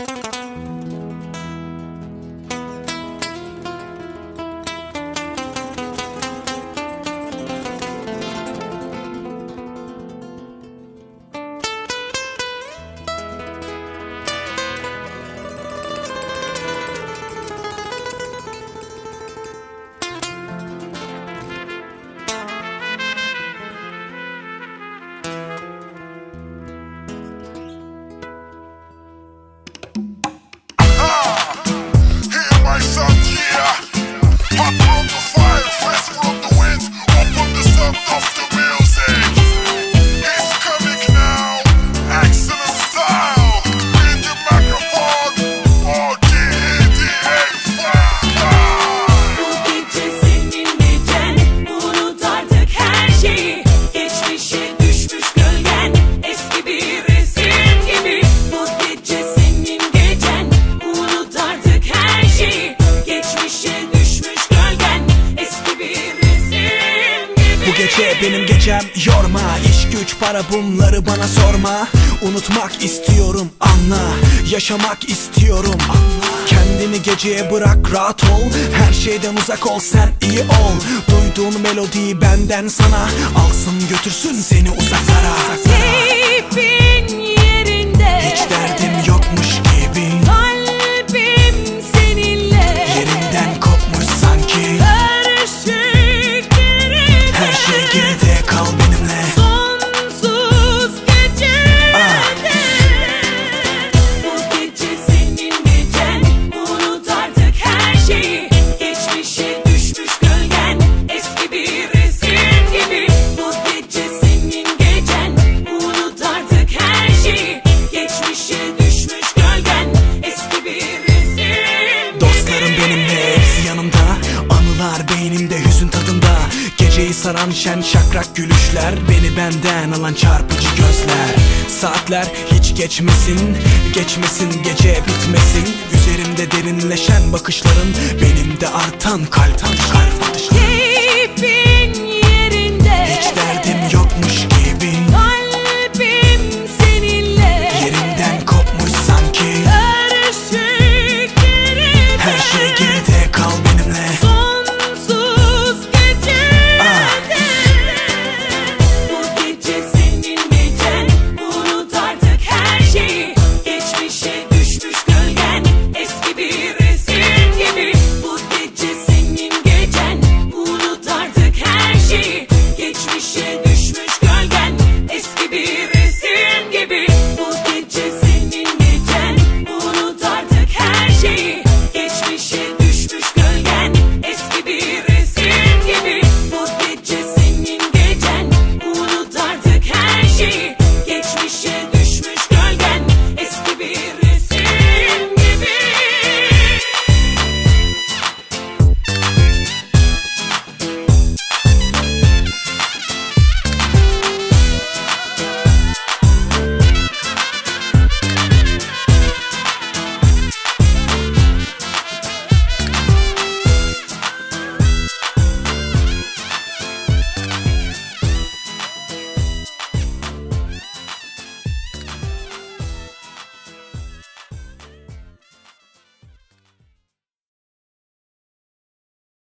you. Yorma İş güç para bunları bana sorma. Unutmak istiyorum anla. Yaşamak istiyorum Kendini geceye bırak rahat ol. Her şeyden uzak ol sen iyi ol. Duyduğun melodiyi benden sana. Alsın götürsün seni uzaklara. Keyfin yerinde. Hiç derdim Saran şen şakrak gülüşler Beni benden alan çarpıcı gözler. Saatler hiç geçmesin Geçmesin gece bitmesin. Üzerimde derinleşen bakışların Benim de artan kalp. Atışlar. Keyfin